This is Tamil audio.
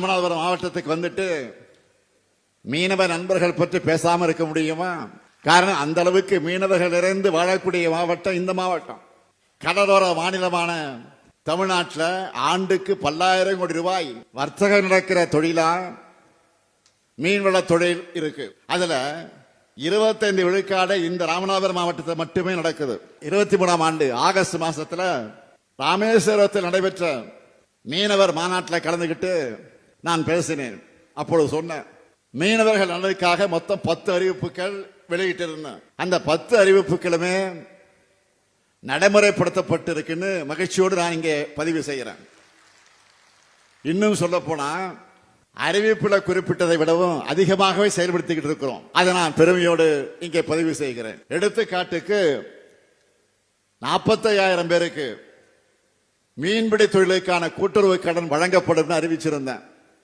ராமநாதபுரம் மாவட்டத்துக்கு வந்துட்டு மீனவ நண்பர்கள் பற்றி பேசாமல் இருக்க முடியுமா? காரணம் அந்த அளவுக்கு மீனவர்கள் நிறைந்து வாழக்கூடிய மாவட்டம் இந்த மாவட்டம். கடலோர மாநிலமான தமிழ்நாட்டில் ஆண்டுக்கு பல்லாயிரம் கோடி ரூபாய் வர்த்தகம் நடக்கிற தொழிலா மீன்வள தொழில் இருக்கு. அதுல இருபத்தைந்து விழுக்காடு இந்த ராமநாதபுரம் மாவட்டத்தில் மட்டுமே நடக்குது. இருபத்தி மூணாம் ஆண்டு ஆகஸ்ட் மாசத்துல ராமேஸ்வரத்தில் நடைபெற்ற மீனவர் மாநாட்டில் கலந்துக்கிட்டு நான் பேசினேன். அப்பொழுது சொன்னேன் மீனவர்கள் நலனுக்காக மொத்தம் பத்து அறிவிப்புகள் வெளியிட்டிருந்தேன். அந்த பத்து அறிவிப்புகளுமே நடைமுறைப்படுத்தப்பட்டு இருக்குன்னு மகிழ்ச்சியோடு நான் இங்கே பதிவு செய்கிறேன். இன்னும் சொல்ல போனா அறிவிப்புல குறிப்பிட்டதை விடவும் அதிகமாகவே செயல்படுத்திக்கிட்டு இருக்கிறோம். அதை நான் பெருமையோடு இங்கே பதிவு செய்கிறேன். எடுத்துக்காட்டுக்கு நாற்பத்தையாயிரம் பேருக்கு மீன்பிடி தொழிலுக்கான கூட்டுறவு கடன் வழங்கப்படும் அறிவிச்சிருந்தேன்.